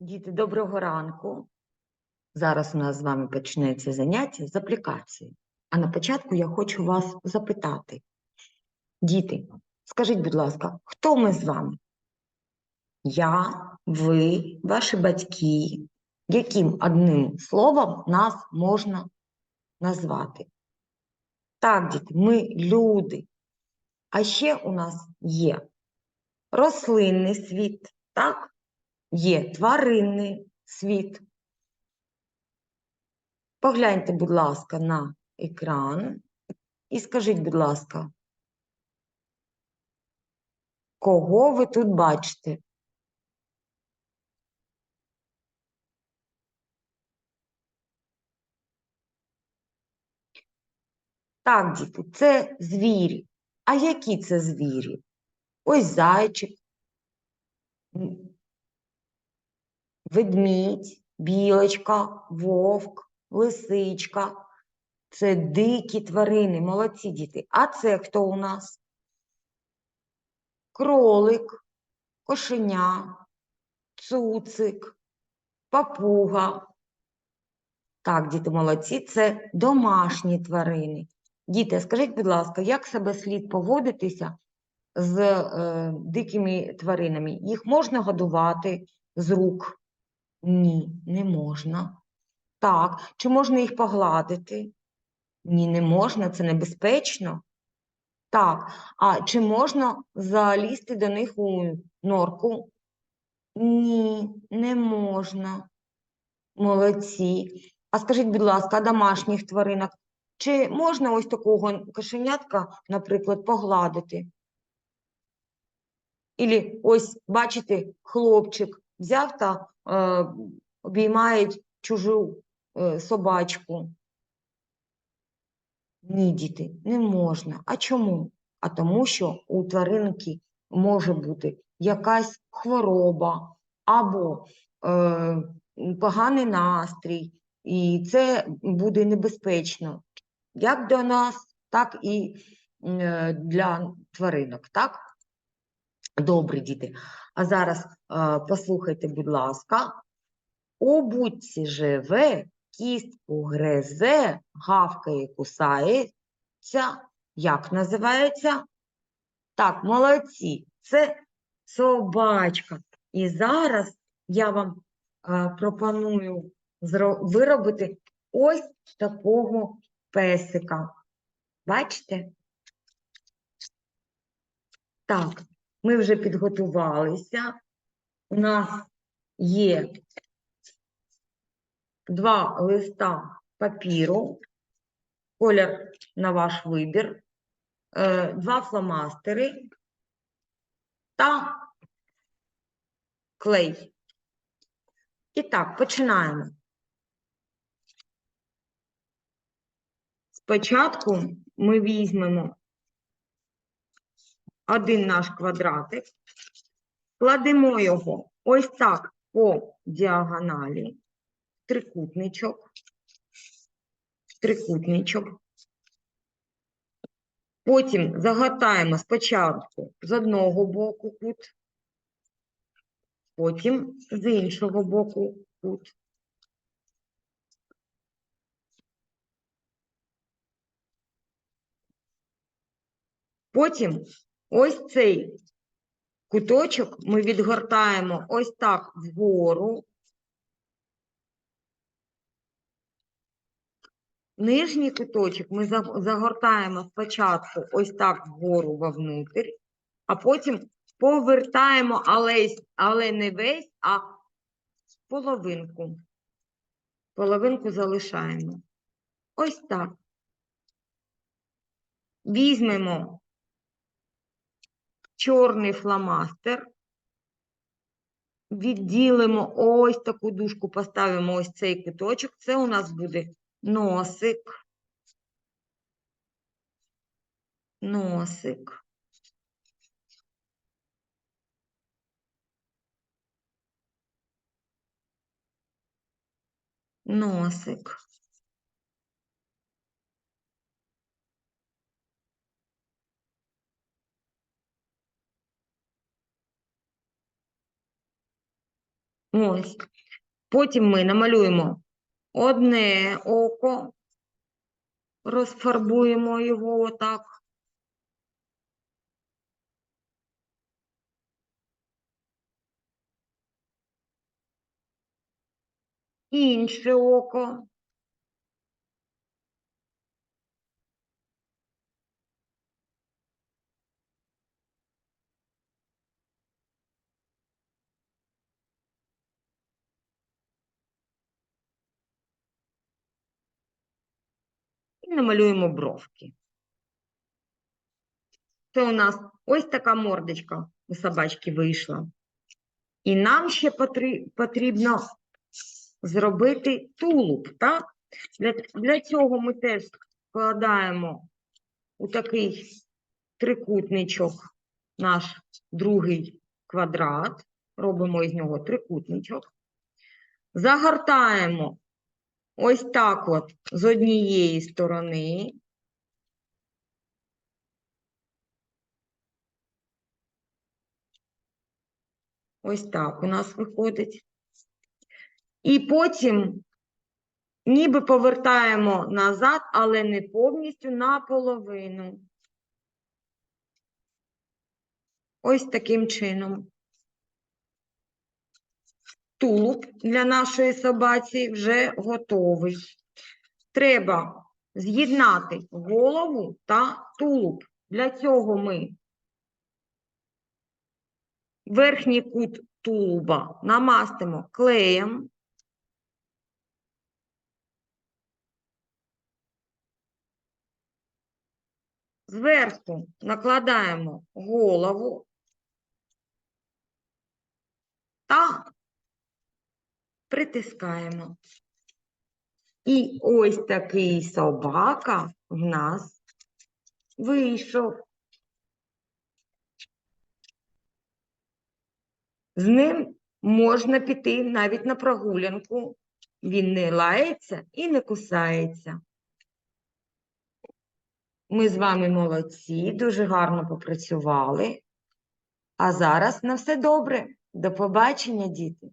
Діти, доброго ранку. Зараз у нас з вами почнеться заняття з аплікації. А на початку я хочу вас запитати. Діти, скажіть, будь ласка, хто ми з вами? Я, ви, ваші батьки. Яким одним словом нас можна назвати? Так, діти, ми люди. А ще у нас є рослинний світ, так? Є тваринний світ. Погляньте, будь ласка, на екран і скажіть, будь ласка, кого ви тут бачите? Так, діти, це звірі. А які це звірі? Ось зайчик, ведмідь, білочка, вовк, лисичка. Це дикі тварини, молодці діти. А це хто у нас? Кролик, кошеня, цуцик, папуга. Так, діти молодці, це домашні тварини. Діти, скажіть, будь ласка, як себе слід поводитися з е, дикими тваринами? Їх можна годувати з рук? Ні, не можна. Так, чи можна їх погладити? Ні, не можна, це небезпечно. Так, а чи можна залізти до них у норку? Ні, не можна. Молодці. А скажіть, будь ласка, домашніх тваринок, чи можна ось такого кошенятка, наприклад, погладити? Ілі ось, бачите, хлопчик взяв та е, обіймає чужу е, собачку. Ні, діти, не можна. А чому? А тому, що у тваринки може бути якась хвороба або е, поганий настрій, і це буде небезпечно як для нас, так і е, для тваринок. Так? Добре, діти. А зараз е, послухайте, будь ласка. У будці живе, кістку гризе, гавкає, кусається. Як називається? Так, молодці. Це собачка. І зараз я вам е, пропоную виробити ось такого песика. Бачите? Так, ми вже підготувалися. У нас є два листа папіру, колір на ваш вибір, е, два фломастери та клей. І так, починаємо. Спочатку ми візьмемо один наш квадратик, кладемо його ось так по діагоналі, в трикутничок, в трикутничок. Потім загортаємо спочатку з одного боку кут, потім з іншого боку кут. Потім ось цей куточок ми відгортаємо ось так вгору. Нижній куточок ми загортаємо спочатку ось так вгору вовнутрь, а потім повертаємо, але, але не весь, а половинку. Половинку залишаємо. Ось так. Візьмемо чорний фломастер, відділимо ось таку дужку, поставимо ось цей куточок. Це у нас буде носик. Носик. Носик. Ось. Потім ми намалюємо одне око, розфарбуємо його отак. Інше око. І намалюємо бровки. Це у нас ось така мордочка у собачки вийшла. І нам ще потрібно зробити тулуб, так? Для, для цього ми теж складаємо у такий трикутничок наш другий квадрат, робимо із нього трикутничок, загортаємо ось так от з однієї сторони, ось так у нас виходить. І потім ніби повертаємо назад, але не повністю наполовину. Ось таким чином. Тулуб для нашої собаці вже готовий. Треба з'єднати голову та тулуб. Для цього ми верхній кут тулуба намастимо клеєм. Зверху накладаємо голову та притискаємо. І ось такий собака в нас вийшов. З ним можна піти навіть на прогулянку. Він не лається і не кусається. Ми з вами молодці, дуже гарно попрацювали. А зараз на все добре. До побачення, діти!